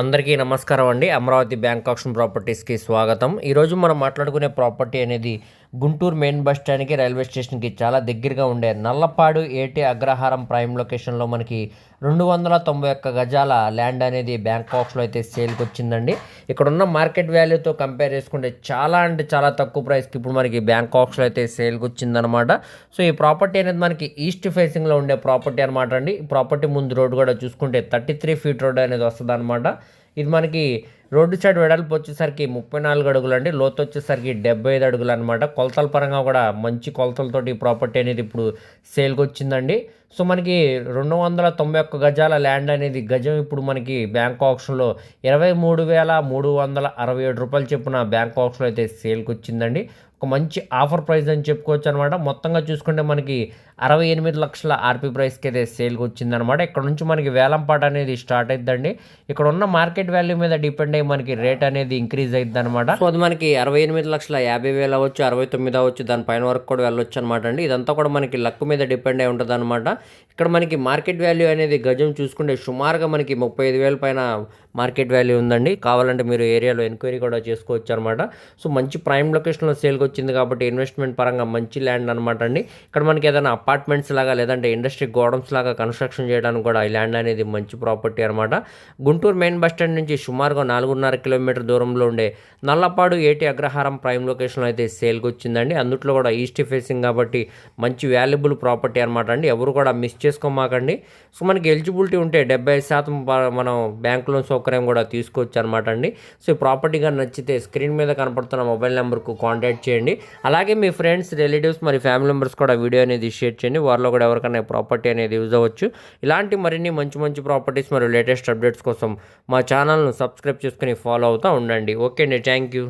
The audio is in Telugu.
అందరికీ నమస్కారం అండి. అమరావతి బ్యాంక్ ఆప్షన్ ప్రాపర్టీస్కి స్వాగతం. ఈరోజు మనం మాట్లాడుకునే ప్రాపర్టీ అనేది గుంటూరు మెయిన్ బస్ స్టాండ్కి రైల్వే స్టేషన్కి చాలా దగ్గరగా ఉండే నల్లపాడు ఏటి అగ్రహారం ప్రైమ్ లొకేషన్లో మనకి రెండు వందల తొంభై ఒక్క గజాల ల్యాండ్ అనేది బ్యాంకాక్స్లో అయితే సేల్కి వచ్చిందండి ఇక్కడ ఉన్న మార్కెట్ వాల్యూతో కంపేర్ చేసుకుంటే చాలా అంటే చాలా తక్కువ ప్రైస్కి ఇప్పుడు మనకి బ్యాంకాక్స్లో అయితే సేల్కి వచ్చిందనమాట సో ఈ ప్రాపర్టీ అనేది మనకి ఈస్ట్ ఫేసింగ్లో ఉండే ప్రాపర్టీ అనమాట అండి. ఈ ప్రాపర్టీ ముందు రోడ్డు కూడా చూసుకుంటే థర్టీ త్రీ ఫీట్ రోడ్ అనేది వస్తుంది అనమాట ఇది మనకి రోడ్డు సైడ్ వెడల్పు వచ్చేసరికి ముప్పై నాలుగు అడుగులు అండి. లోతు వచ్చేసరికి డెబ్బై ఐదు అడుగులు అనమాట కొలతల పరంగా కూడా మంచి కొలతలతోటి ప్రాపర్టీ అనేది ఇప్పుడు సేల్కి వచ్చిందండి. సో మనకి రెండు వందల తొంభై ఒక్క గజాల ల్యాండ్ అనేది గజం ఇప్పుడు మనకి బ్యాంక్ ఆప్షన్లో ఇరవై మూడు వేల మూడు వందల అరవై ఏడు రూపాయలు చొప్పున బ్యాంక్ ఆప్షన్లో అయితే సేల్కి వచ్చిందండి. ఒక మంచి ఆఫర్ ప్రైస్ అని చెప్పుకోవచ్చు అనమాట మొత్తంగా చూసుకుంటే మనకి అరవై ఎనిమిది లక్షల ఆర్పీ ప్రైస్కి అయితే సేల్కి వచ్చిందనమాట ఇక్కడ నుంచి మనకి వేలంపాట అనేది స్టార్ట్ అవుతుందండి ఇక్కడ ఉన్న మార్కెట్ వాల్యూ మీద డిపెండ్ అయ్యి మనకి రేట్ అనేది ఇంక్రీజ్ అయ్యిద్ది అనమాట సో అది మనకి అరవై ఎనిమిది లక్షల యాభై వేలు అవ్వచ్చు అరవై తొమ్మిది అవ్వచ్చు దాని పైన వరకు కూడా వెళ్ళొచ్చు అనమాట అండి. ఇదంతా కూడా మనకి లక్ మీద డిపెండ్ అయి ఉంటుంది అనమాట ఇక్కడ మనకి మార్కెట్ వాల్యూ అనేది గజం చూసుకుంటే సుమారుగా మనకి ముప్పై ఐదు వేల పైన మార్కెట్ వాల్యూ ఉందండి. కావాలంటే మీరు ఏరియాలో ఎంక్వైరీ కూడా చేసుకోవచ్చు అనమాట సో మంచి ప్రైమ్ లొకేషన్లో సేల్కి వచ్చింది కాబట్టి ఇన్వెస్ట్మెంట్ పరంగా మంచి ల్యాండ్ అనమాట అండి. ఇక్కడ మనకి ఏదైనా అపార్ట్మెంట్స్ లాగా లేదంటే ఇండస్ట్రీ గోడౌన్స్ లాగా కన్స్ట్రక్షన్ చేయడానికి కూడా ఈ ల్యాండ్ అనేది మంచి ప్రాపర్టీ అనమాట గుంటూరు మెయిన్ బస్ స్టాండ్ నుంచి సుమారుగా నాలుగున్నర కిలోమీటర్ దూరంలో ఉండే నల్లపాడు ఏటి అగ్రహారం ప్రైమ్ లొకేషన్లో అయితే సేల్కి వచ్చిందండి. అందుట్లో కూడా ఈస్ట్ ఫేసింగ్ కాబట్టి మంచి వాల్యుబుల్ ప్రాపర్టీ అనమాట అండి. ఎవరు కూడా మిస్ చేసుకోమాకండి. సో మనకి ఎలిజిబిలిటీ ఉంటే డెబ్బై శాతం ప- మనం బ్యాంక్ లోన్ సౌకర్యం కూడా తీసుకోవచ్చు అనమాట అండి. సో ఈ ప్రాపర్టీగా నచ్చితే స్క్రీన్ మీద కనపడుతున్న మొబైల్ నెంబర్కు కాంటాక్ట్ చేయండి. చేయండి. అలాగే మీ ఫ్రెండ్స్ రిలేటివ్స్ మరి ఫ్యామిలీ మెంబర్స్ కూడా వీడియో అనేది షేర్ చేయండి. వారిలో కూడా ఎవరికైనా ప్రాపర్టీ అనేది యూజ్ అవ్వచ్చు. ఇలాంటి మరిన్ని మంచి మంచి ప్రాపర్టీస్ మరియు లేటెస్ట్ అప్డేట్స్ కోసం మా ఛానల్ను సబ్స్క్రైబ్ చేసుకుని ఫాలో అవుతూ ఉండండి. ఓకే అండి థ్యాంక్ యూ